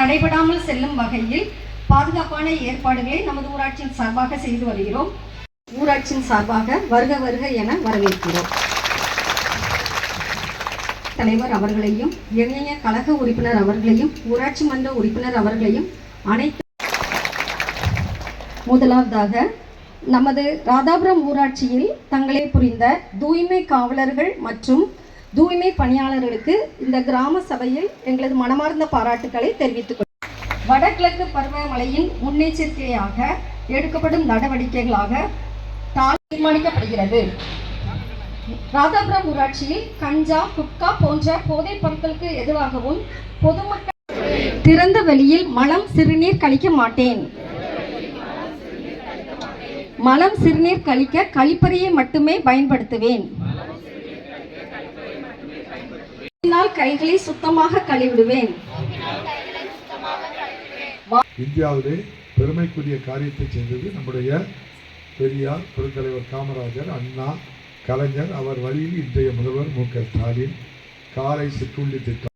தடைபடாமல் செல்லும் வகையில் பாதுகாப்பான ஏற்பாடுகளை நமது ஊராட்சியின் சார்பாக செய்து வருகிறோம். ஊராட்சியின் சார்பாக வருக வருக என வரவேற்கிறோம். தலைவர் அவர்களையும் இளைய கழக உறுப்பினர் அவர்களையும் ஊராட்சி மன்ற உறுப்பினர் அவர்களையும் அனைத்து முதலாவதாக நமது ராதாபுரம் ஊராட்சியில் தங்களை புரிந்த தூய்மை காவலர்கள் மற்றும் தூய்மை பணியாளர்களுக்கு இந்த கிராம சபையில் எங்களது மனமார்ந்த பாராட்டுக்களை தெரிவித்துக் கொள்கிறேன் வடகிழக்கு பருவமழையின் முன்னெச்சரிக்கையாக எடுக்கப்படும் நடவடிக்கைகளாக தீர்மானிக்கப்படுகிறது. ராதாபுரம் ஊராட்சியில் கஞ்சா குட்கா போன்ற போதைப் பொருட்களுக்கு எதிராகவும் பொதுமக்கள் திறந்த வெளியில் மலம் சிறுநீர் கழிக்க மாட்டேன். மலம் சிறுநீர் கழிக்க கழிப்பறையை மட்டுமே பயன்படுத்துவேன். நாள் கைகளை சுத்தமாக கழுவிடுவேன். இந்தியாவிலே பெருமைக்குரிய காரியத்தை செய்தது நம்முடைய பெரியார் பெருந்தலைவர் காமராஜர் அண்ணா கலைஞர் அவர் வழியில் இன்றைய முதல்வர் மு. க. ஸ்டாலின் காலை சிற்றுண்டி திட்டம்